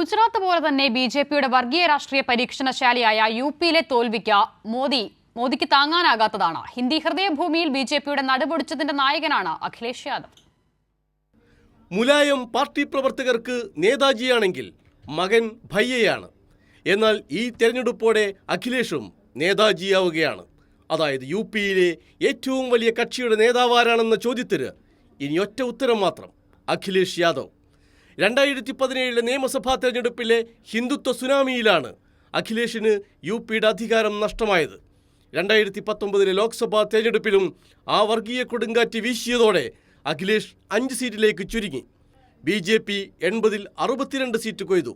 ഗുജറാത്ത് പോലെ തന്നെ B J പിയുടെ വർഗീയ രാഷ്ട്രീയ പരീക്ഷണശാലിയായ യു പിയിലെ തോൽവിക്ക് മോദി മോദിക്ക് താങ്ങാനാകാത്തതാണ്. ഹിന്ദി ഹൃദയഭൂമിയിൽ ബി ജെ പിയുടെ നടുപൊടിച്ചതിന്റെ നായകനാണ് അഖിലേഷ് യാദവ്. മുലായം പാർട്ടി പ്രവർത്തകർക്ക് നേതാജിയാണെങ്കിൽ മകൻ ഭയ്യയാണ്. എന്നാൽ ഈ തെരഞ്ഞെടുപ്പോടെ അഖിലേഷും നേതാജിയാവുകയാണ്. അതായത് യു പിയിലെ ഏറ്റവും വലിയ കക്ഷിയുടെ നേതാവാരാണെന്ന ചോദ്യത്തിന് ഇനി ഒറ്റ ഉത്തരം മാത്രം അഖിലേഷ് യാദവ്. രണ്ടായിരത്തി പതിനേഴിലെ നിയമസഭാ തെരഞ്ഞെടുപ്പിലെ ഹിന്ദുത്വ സുനാമിയിലാണ് അഖിലേഷിന് യു പിയുടെ അധികാരം നഷ്ടമായത്. രണ്ടായിരത്തി പത്തൊമ്പതിലെ ലോക്സഭാ തെരഞ്ഞെടുപ്പിലും ആ വർഗീയ കൊടുങ്കാറ്റ് വീശിയതോടെ അഖിലേഷ് അഞ്ച് സീറ്റിലേക്ക് ചുരുങ്ങി. ബി ജെ പി എൺപതിൽ അറുപത്തിരണ്ട് സീറ്റ് കൊയ്തു.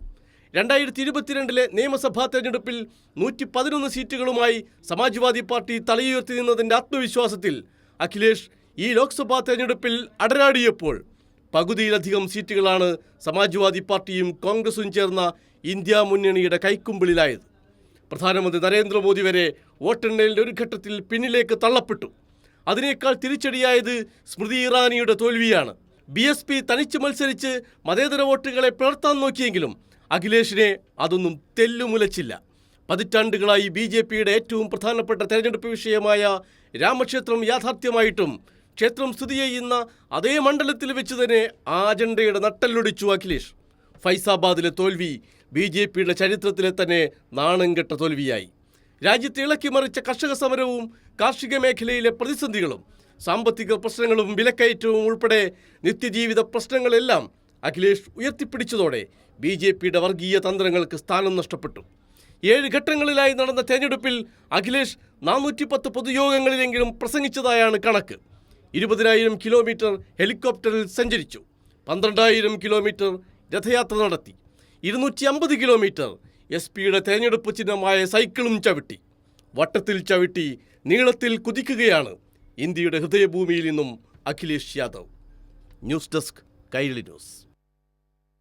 രണ്ടായിരത്തി ഇരുപത്തിരണ്ടിലെ നിയമസഭാ തെരഞ്ഞെടുപ്പിൽ നൂറ്റി പതിനൊന്ന് സീറ്റുകളുമായി സമാജ്വാദി പാർട്ടി തലയുയർത്തി നിന്നതിന്റെ ആത്മവിശ്വാസത്തിൽ അഖിലേഷ് ഈ ലോക്സഭാ തെരഞ്ഞെടുപ്പിൽ അടരാടിയപ്പോൾ പകുതിയിലധികം സീറ്റുകളാണ് സമാജ്വാദി പാർട്ടിയും കോൺഗ്രസും ചേർന്ന ഇന്ത്യ മുന്നണിയുടെ കൈക്കുമ്പിളിലായത്. പ്രധാനമന്ത്രി നരേന്ദ്രമോദി വരെ വോട്ടെണ്ണലിന്റെ ഒരു ഘട്ടത്തിൽ പിന്നിലേക്ക് തള്ളപ്പെട്ടു. അതിനേക്കാൾ തിരിച്ചടിയായത് സ്മൃതി ഇറാനിയുടെ തോൽവിയാണ്. ബി എസ് പി തനിച്ച് മത്സരിച്ച് മതേതര വോട്ടുകളെ പിളർത്താൻ നോക്കിയെങ്കിലും അഖിലേഷിനെ അതൊന്നും തെല്ലുമുലച്ചില്ല. പതിറ്റാണ്ടുകളായി ബി ജെ പിയുടെ ഏറ്റവും പ്രധാനപ്പെട്ട തെരഞ്ഞെടുപ്പ് വിഷയമായ രാമക്ഷേത്രം യാഥാർത്ഥ്യമായിട്ടും ക്ഷേത്രം സ്ഥിതി ചെയ്യുന്ന അതേ മണ്ഡലത്തിൽ വെച്ച് തന്നെ ആ അജണ്ടയുടെ നട്ടല്ലൊടിച്ചു അഖിലേഷ്. ഫൈസാബാദിലെ തോൽവി ബി ജെ പിയുടെ ചരിത്രത്തിലെ തന്നെ നാണംകെട്ട തോൽവിയായി. രാജ്യത്തെ ഇളക്കിമറിച്ച കർഷക സമരവും കാർഷിക മേഖലയിലെ പ്രതിസന്ധികളും സാമ്പത്തിക പ്രശ്നങ്ങളും വിലക്കയറ്റവും ഉൾപ്പെടെ നിത്യജീവിത പ്രശ്നങ്ങളെല്ലാം അഖിലേഷ് ഉയർത്തിപ്പിടിച്ചതോടെ ബി ജെ പിയുടെ വർഗീയ തന്ത്രങ്ങൾക്ക് സ്ഥാനം നഷ്ടപ്പെട്ടു. ഏഴ് ഘട്ടങ്ങളിലായി നടന്ന തെരഞ്ഞെടുപ്പിൽ അഖിലേഷ് നാനൂറ്റി പത്ത് പൊതുയോഗങ്ങളിലെങ്കിലും പ്രസംഗിച്ചതായാണ് കണക്ക്. ഇരുപതിനായിരം കിലോമീറ്റർ ഹെലികോപ്റ്ററിൽ സഞ്ചരിച്ചു. പന്ത്രണ്ടായിരം കിലോമീറ്റർ രഥയാത്ര നടത്തി. ഇരുന്നൂറ്റി അമ്പത് കിലോമീറ്റർ എസ് പിയുടെ തെരഞ്ഞെടുപ്പ് ചിഹ്നമായ സൈക്കിളും ചവിട്ടി. വട്ടത്തിൽ ചവിട്ടി നീളത്തിൽ കുതിക്കുകയാണ് ഇന്ത്യയുടെ ഹൃദയഭൂമിയിൽ നിന്നും Akhilesh Yadav. News desk Kairali news.